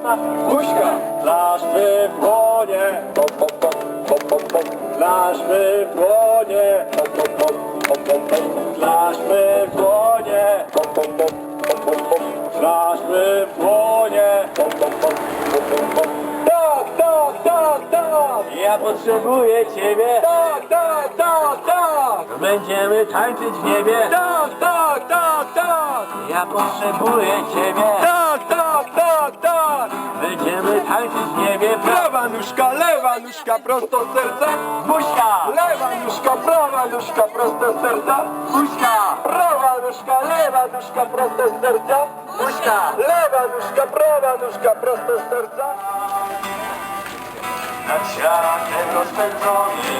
Buźka! Nasz my w łonie, pom, pom, pom, pom, pom, pom. Nasz my w łonie, pom, pom, pom, pom, pom, pom. Nasz my w łonie, pom, pom, pom, pom, pom, pom. Nasz my w łonie, pom, pom, pom, pom, pom, pom. Tak, tak, tak, tak! Ja potrzebuję ciebie! Tak, tak, tak, tak! Będziemy tańczyć w niebie! Tak, tak, tak, tak! Ja potrzebuję ciebie! Tak, tak, tak, tak! Będziemy tańczyć w niebie! Prawa nóżka, lewa nóżka, prosto serca! Buźka! Lewa nóżka, prawa nóżka, prosto serca! Buźka! Prawa nóżka, lewa nóżka, prosto serca! Buźka! Lewa nóżka, prawa nóżka, prosto serca! nad światem rozpędzony.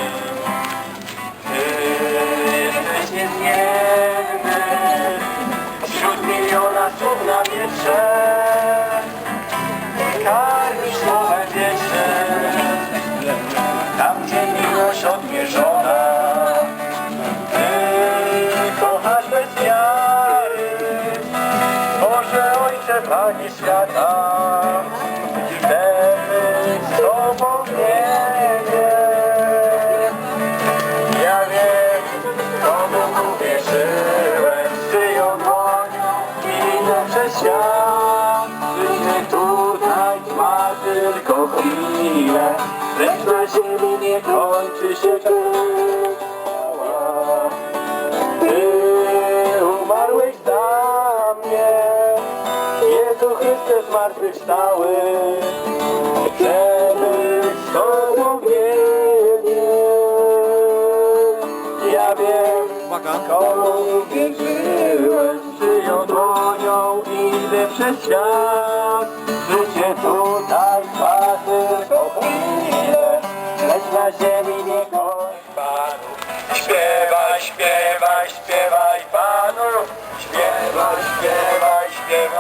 Panie świata. Chcemy z Tobą niebie. Ja wiem, komu uwierzyłem, czyją dłonią idę przez świat. Życie tutaj trwa tylko chwilę, lecz na ziemi nie kończy się trwała. Chcę być z Tobą. Ja wiem, komu wierzyłem, czyją dłonią idę przez świat. Życie tutaj trwa tylko chwilę, lecz na ziemi nie kończy Panu. Śpiewaj,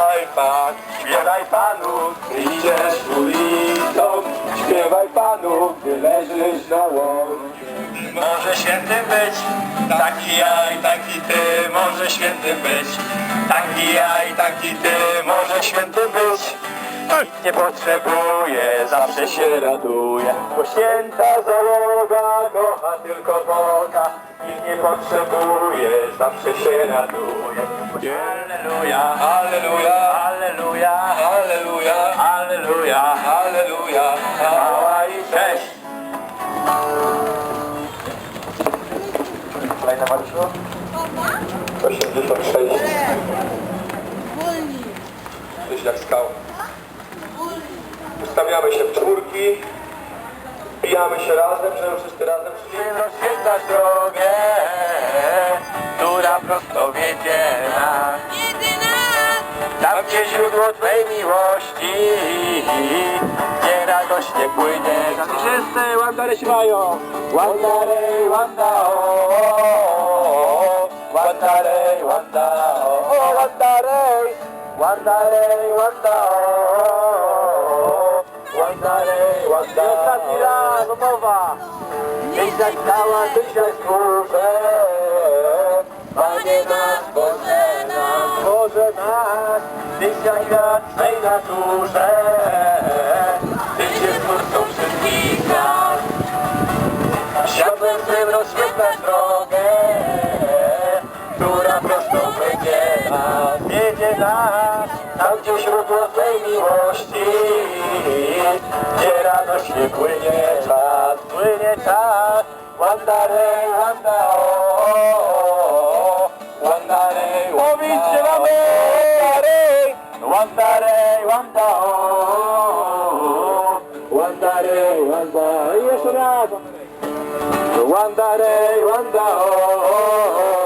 śpiewaj Pan, śpiewaj Panu, idziesz ulicą, śpiewaj Panu, Ty leżysz na łące. Może świętym być, taki ja i taki ty, może świętym być, taki ja i taki ty, może świętym być. Nikt nie potrzebuje, zawsze się raduje, bo święta załoga kocha tylko Boga. Nikt nie potrzebuje, zawsze się raduje. Halleluja, halleluja, halleluja, halleluja, halleluja, halleluja, chwała i cześć. Kolejna Marysiu? 86. Wolni. Coś jak skał. Ustawiamy się w czwórki. Bijamy się razem, żeby wszyscy razem szli. Rozświetlasz drogę, która prosto wiedzie źródło Twej miłości, gdzie radośnie płynie. Wszyscy łandary śpiewają. Łandary, łanda, o, o, łandary, łanda, o, łandary, łandary, łanda, o, łandary, łanda. Ostatni raz, mowa. Dała, Tyś zaś stwórze, Panie nasz, Boże nasz, Boże nasz, Tyś zaś świat swej naturze, Tyś jest twórcą wszystkich nas. Światłem Twym rozświetlasz drogę, która prostą będzie nas, wiedzie nas, tam gdzie źródło Twej miłości, gdzie radośnie płynie czas, płynie czas, Wandare, wanda, o, o, Wandare, Powiedzcie mamy! Wandare, wanda, o, Wandare, wanda, jeszcze raz! Wandare, wanda, o,